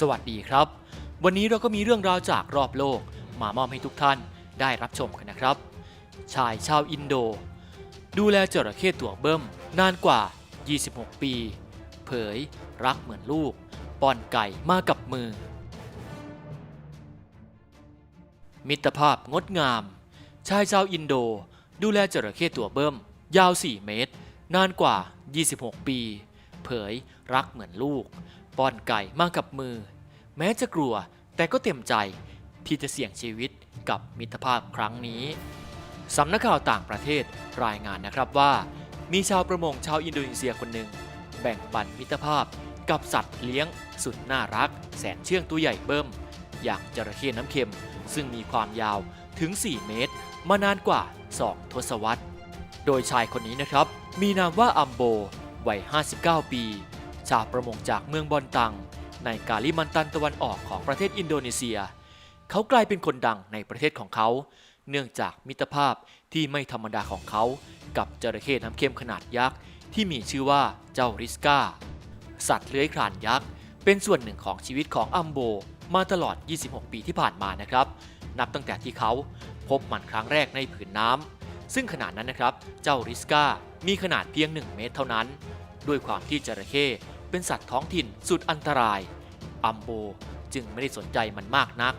สวัสดีครับ วันนี้เราก็มีเรื่องราวจากรอบโลก มามอบให้ทุกท่านได้รับชมกันนะครับ ชายชาวอินโด ดูแลจระเข้ตัวเบิ้มนานกว่า 26 ปี เผย รักเหมือนลูกป้อนไก่มากับมือ มิตรภาพงดงาม ชายชาวอินโด ดูแลจระเข้ตัวเบิ้มยาว 4 เมตร นานกว่า 26 ปี เผย รักเหมือนลูก ป้อนไก่มากับมือ แม้จะกลัวแต่ก็เต็มใจที่จะเสี่ยงชีวิตกับมิตรภาพครั้งนี้สำนักข่าวต่างประเทศรายงานนะครับว่า มีชาวประมงชาวอินโดนีเซียคนหนึ่ง แบ่งปันมิตรภาพกับสัตว์เลี้ยง สุดน่ารัก แสนเชื่องตัวใหญ่เบิ้มอย่างจระเข้น้ำเค็ม ซึ่งมีความยาวถึง 4 เมตร มานานกว่า 2 ทศวรรษ โดยชายคนนี้นะครับ มีนามว่าอัมโบ วัย 59 ปี ชาวประมงจากเมืองบอนตัง ในกาลิมันตันตะวันออกของประเทศอินโดนีเซีย เขากลายเป็นคนดังในประเทศของเขา เนื่องจากมิตรภาพที่ไม่ธรรมดาของเขา กับจระเข้น้ำเค็มขนาดยักษ์ที่มีชื่อว่าเจ้าริสกาสัตว์เลื้อยคลานยักษ์ เป็นส่วนหนึ่งของชีวิตของอัมโบมาตลอด 26 ปีที่ผ่านมานะครับ นับตั้งแต่ที่เขาพบมันครั้งแรกในผืนน้ำ ซึ่งขนาดนั้นนะครับ เจ้าริสกามีขนาดเพียง 1 เมตรเท่านั้น ด้วยความที่จระเข้เป็นสัตว์ท้องถิ่นสุดอันตราย อัมโบจึงไม่ได้สนใจมันมากนัก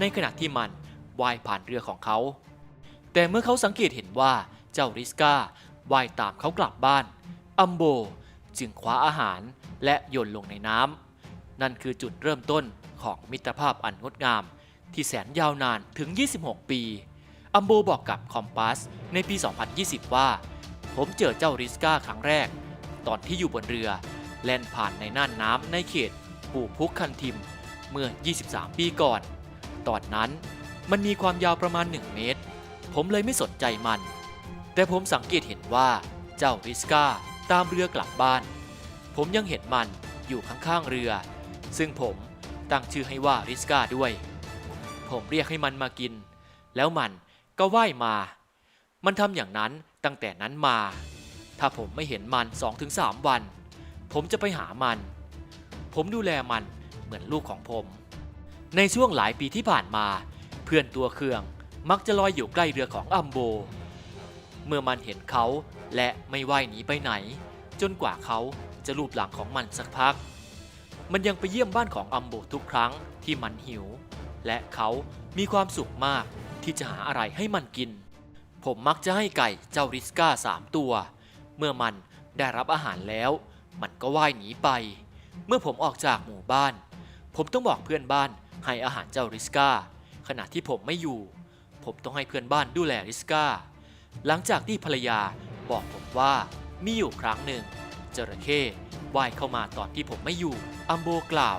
ในขณะที่มันว่ายผ่านเรือของเขา แต่เมื่อเขาสังเกตเห็นว่าเจ้าริสกาว่ายตามเขากลับบ้าน อัมโบจึงคว้าอาหารและโยนลงในน้ำ นั่นคือจุดเริ่มต้นของมิตรภาพอันงดงาม ที่แสนยาวนานถึง 26 ปี อัมโบบอกกับคอมปัสในปี 2020 ว่า ผมเจอเจ้าริสกาครั้งแรก ตอนที่อยู่บนเรือ แล่นผ่านในน่านน้ำในเขตปูพุกคันทิม เมื่อ 23 ปีก่อน ตอนนั้นมันมีความยาวประมาณ 1 เมตร ผมเลยไม่สนใจมัน แต่ผมสังเกตเห็นว่าเจ้าริสกาตามเรือกลับบ้าน ผมยังเห็นมันอยู่ข้างๆเรือ ซึ่งผมตั้งชื่อให้ว่าริสกาด้วย ผมเรียกให้มันมากิน แล้วมัน ก็ว่ายมา มันทำอย่างนั้นตั้งแต่นั้นมา ถ้าผมไม่เห็นมัน2-3วัน ผมจะไปหามัน ผมดูแลมันเหมือนลูกของผม ในช่วงหลายปีที่ผ่านมา เพื่อนตัวเครื่องมักจะลอยอยู่ใกล้เรือของอัมโบ เมื่อมันเห็นเขาและไม่ว่ายหนีไปไหน จนกว่าเขาจะลูบหลังของมันสักพัก มันยังไปเยี่ยมบ้านของอัมโบทุกครั้งที่มันหิว และเขามีความสุขมาก ที่จะหาอะไรให้มันกิน ผมมักจะให้ไก่เจ้าริสกาสามตัว เมื่อมันได้รับอาหารแล้ว มันก็ว่ายหนีไป เมื่อผมออกจากหมู่บ้าน ผมต้องบอกเพื่อนบ้านให้อาหารเจ้าริสกาขณะที่ผมไม่อยู่ ผมต้องให้เพื่อนบ้านดูแลริสกาหลังจากที่ภรรยาบอกผมว่ามีอยู่ครั้งหนึ่ง จระเข้ว่ายเข้ามาตอนที่ผมไม่อยู่อัมโบกล่าว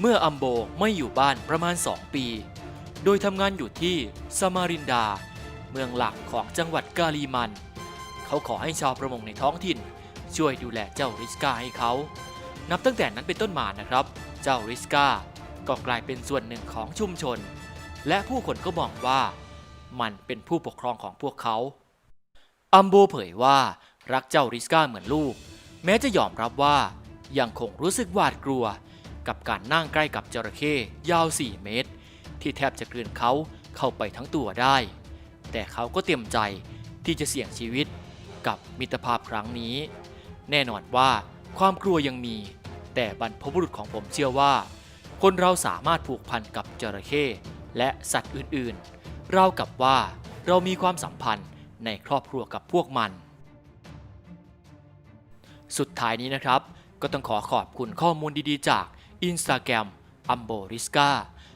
เมื่ออัมโบไม่อยู่บ้านประมาณ2ปี โดยทำงานอยู่ที่ซามารินดา เมืองหลักของจังหวัดกาลีมัน เขาขอให้ชาวประมงในท้องถิ่น ช่วยดูแลเจ้าริสกาให้เขา นับตั้งแต่นั้นเป็นต้นมานะครับ เจ้าริสกาก็กลายเป็นส่วนหนึ่งของชุมชน และผู้คนก็มองว่ามันเป็นผู้ปกครองของพวกเขา อัมโบเผยว่ารักเจ้าริสกาเหมือนลูก แม้จะยอมรับว่ายังคงรู้สึกหวาดกลัว กับการนั่งใกล้กับจระเข้ยาว 4 เมตร ที่แทบจะกลืนเขาเข้าไปทั้งตัวได้ แต่เขาก็เตรียมใจที่จะเสี่ยงชีวิตกับมิตรภาพครั้งนี้ แน่นอนว่าความกลัวยังมี แต่บรรพบุรุษของผมเชื่อว่า คนเราสามารถผูกพันกับจระเข้และสัตว์อื่นๆ เราวกับว่าเรามีความสัมพันธ์ในครอบครัวกับพวกมัน สุดท้ายนี้นะครับ ก็ต้องขอขอบคุณข้อมูลดีๆ จาก Instagram a m b o r i s c a